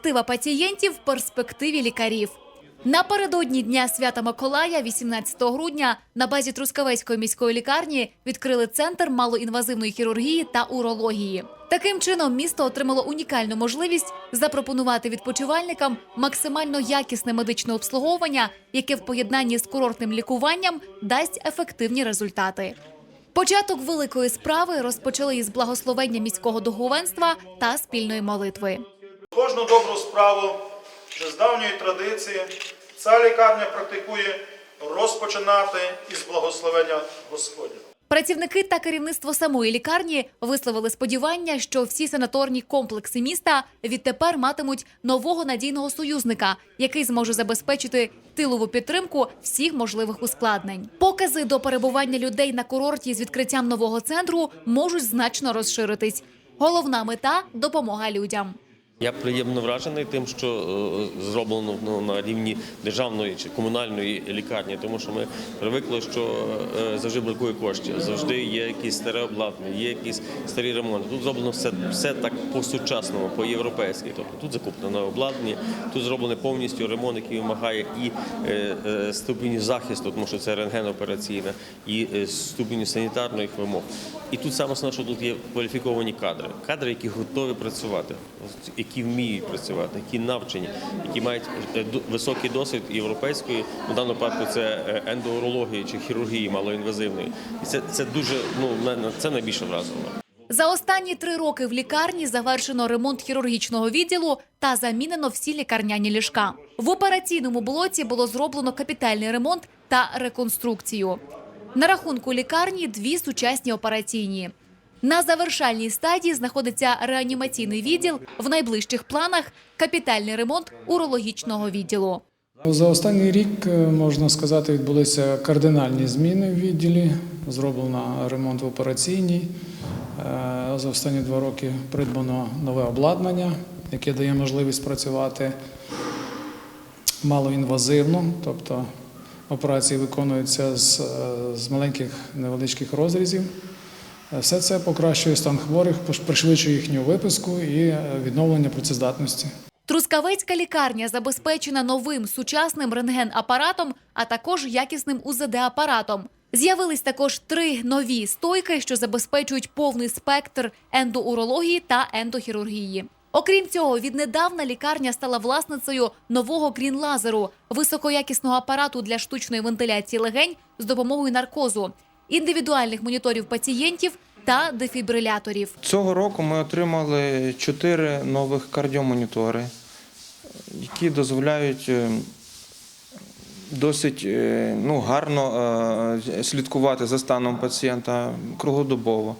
Перспектива пацієнтів в перспективі лікарів. Напередодні Дня Свята Миколая, 18 грудня, на базі Трускавецької міської лікарні відкрили центр малоінвазивної хірургії та урології. Таким чином, місто отримало унікальну можливість запропонувати відпочивальникам максимально якісне медичне обслуговування, яке в поєднанні з курортним лікуванням дасть ефективні результати. Початок великої справи розпочали із благословення міського духовенства та спільної молитви. Кожну добру справу вже з давньої традиції ця лікарня практикує розпочинати із благословення Господнього. Працівники та керівництво самої лікарні висловили сподівання, що всі санаторні комплекси міста відтепер матимуть нового надійного союзника, який зможе забезпечити тилову підтримку всіх можливих ускладнень. Покази до перебування людей на курорті з відкриттям нового центру можуть значно розширитись. Головна мета допомога людям. Я приємно вражений тим, що е, зроблено ну, на рівні державної чи комунальної лікарні, тому що ми привикли, що е, завжди бракує коштів, завжди є якісь старе обладнання, є якісь старі ремонти. Тут зроблено все, все так по-сучасному, по-європейськи. Тобто тут закуплено обладнання, тут зроблений повністю ремонт, який вимагає і е, ступені захисту, тому що це рентгенопераційна, і е, ступені санітарних вимог. І тут саме основне, що тут є кваліфіковані кадри, кадри, які готові працювати, які вміють працювати, які навчені, які мають е, високий досвід європейської, в даному випадку це е, ендоурології чи хірургії малоінвазивної. І це, це дуже ну це найбільше вразило. За останні три роки в лікарні завершено ремонт хірургічного відділу та замінено всі лікарняні ліжка. В операційному блоці було зроблено капітальний ремонт та реконструкцію. На рахунку лікарні дві сучасні операційні. На завершальній стадії знаходиться реанімаційний відділ. В найближчих планах капітальний ремонт урологічного відділу. За останній рік, е, можна сказати, відбулися кардинальні зміни в відділі. Зроблено ремонт в операційній. Е, За останні два роки придбано нове обладнання, яке дає можливість працювати малоінвазивно, тобто операції виконуються з, е, з маленьких невеличких розрізів. Е, Все це покращує стан хворих, пришвидшує їхню виписку і е, відновлення працездатності. Трускавецька лікарня забезпечена новим сучасним рентген-апаратом, а також якісним УЗД-апаратом. З'явились також три нові стойки, що забезпечують повний спектр ендоурології та ендохірургії. Окрім цього, віднедавна лікарня стала власницею нового крін-лазеру, високоякісного апарату для штучної вентиляції легень з допомогою наркозу, індивідуальних моніторів пацієнтів та дефібриляторів. Цього року ми отримали чотири нових кардіомонітори, які дозволяють е, досить е, ну, гарно е, слідкувати за станом пацієнта круглодобово,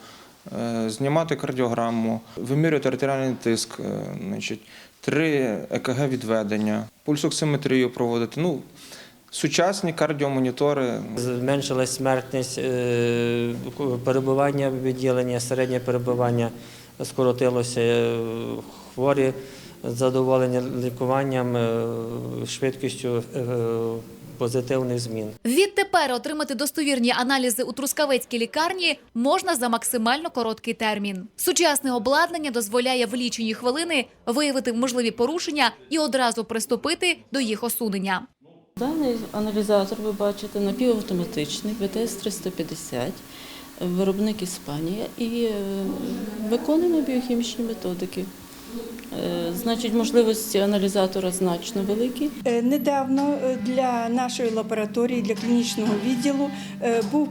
знімати кардіограму, вимірювати артеріальний тиск, е, значить, три ЕКГ відведення, пульсоксиметрію проводити. Ну, сучасні кардіомонітори. Зменшилась смертність, е, перебування в відділенні, середнє перебування скоротилося. е, Хворі задоволені лікуванням, е, швидкістю е, позитивних змін. Відтепер отримати достовірні аналізи у трускавецькій лікарні можна за максимально короткий термін. Сучасне обладнання дозволяє в лічені хвилини виявити можливі порушення і одразу приступити до їх усунення. Даний аналізатор ви бачите напівавтоматичний ВТС 350, виробник Іспанія і е, виконуємо біохімічні методики. Е, Значить, можливості аналізатора значно великі. Е, Недавно е, для нашої лабораторії, для клінічного відділу був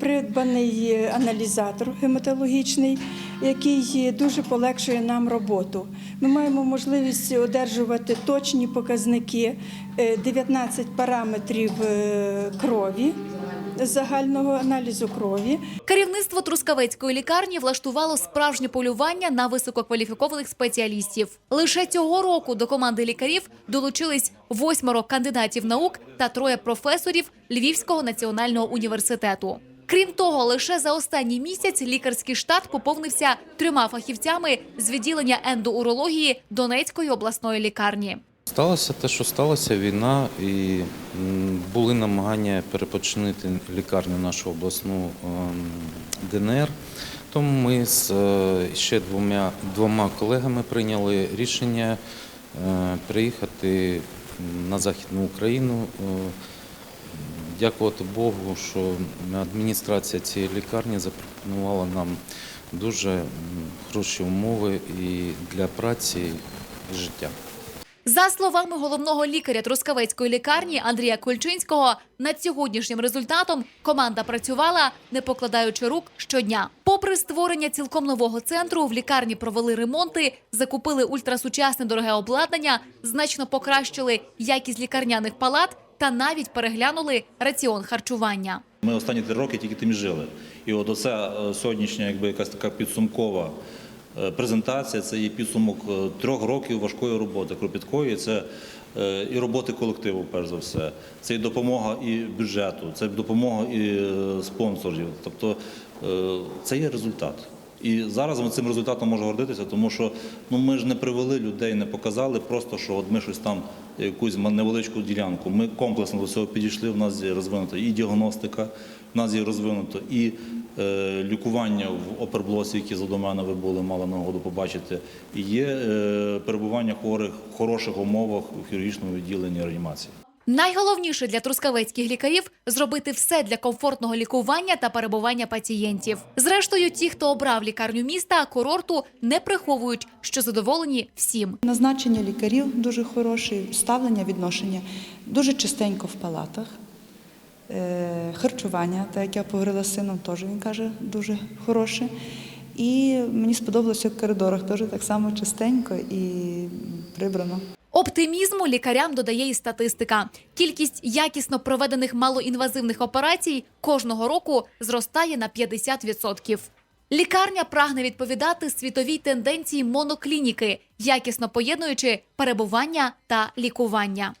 придбаний аналізатор гематологічний, який дуже полегшує нам роботу. Ми маємо можливість одержувати точні показники е, 19 параметрів крові, загального аналізу крові. Керівництво трускавецької лікарні влаштувало справжнє полювання на висококваліфікованих спеціалістів. Лише цього року до команди лікарів долучились восьмеро кандидатів наук та троє професорів Львівського національного університету. Крім того, лише за останній місяць лікарський штат поповнився трьома фахівцями з відділення ендоурології Донецької обласної лікарні. Сталося те, що сталося війна, і були намагання перепочинити лікарню нашу обласну ем, ДНР. Тому ми з е, ще двома, двома колегами прийняли рішення е, приїхати на Західну Україну. Е, Дякувати Богу, що адміністрація цієї лікарні запропонувала нам дуже хороші умови і для праці і життя. За словами головного лікаря Трускавецької лікарні Андрія Кульчинського, над сьогоднішнім результатом команда працювала, не покладаючи рук щодня. Попри створення цілком нового центру, в лікарні провели ремонти, закупили ультрасучасне дороге обладнання, значно покращили якість лікарняних палат та навіть переглянули раціон харчування. Ми останні три роки тільки тим жили. І от оце е, сьогоднішня якби якась така підсумкова презентація, це є підсумок е, трьох років важкої роботи, кропіткої. Це е, і роботи колективу, перш за все. Це і допомога і бюджету, це допомога і е, спонсорів. Тобто е, це є результат. І зараз ми цим результатом можу гордитися, тому що ну ми ж не привели людей, не показали просто, що от ми щось там якусь невеличку ділянку. Ми комплексно до цього підійшли. В нас є розвинута і діагностика, в нас є розвинуто і е, лікування в оперблосі, які за до мене ви були, мали нагоду побачити. І є е, перебування хворих в хороших умовах у хірургічному відділенні реанімації. Найголовніше для трускавецьких лікарів зробити все для комфортного лікування та перебування пацієнтів. Зрештою, ті, хто обрав лікарню міста, курорту, не приховують, що задоволені всім. Назначення лікарів дуже хороше, ставлення, відношення дуже чистенько в палатах. Е, Харчування, так як я поговорила з сином, теж він каже, дуже хороше. І мені сподобалося в коридорах теж так само чистенько і прибрано. Оптимізму лікарям додає і статистика. Кількість якісно проведених малоінвазивних операцій кожного року зростає на 50%. Лікарня прагне відповідати світовій тенденції моноклініки, якісно поєднуючи перебування та лікування.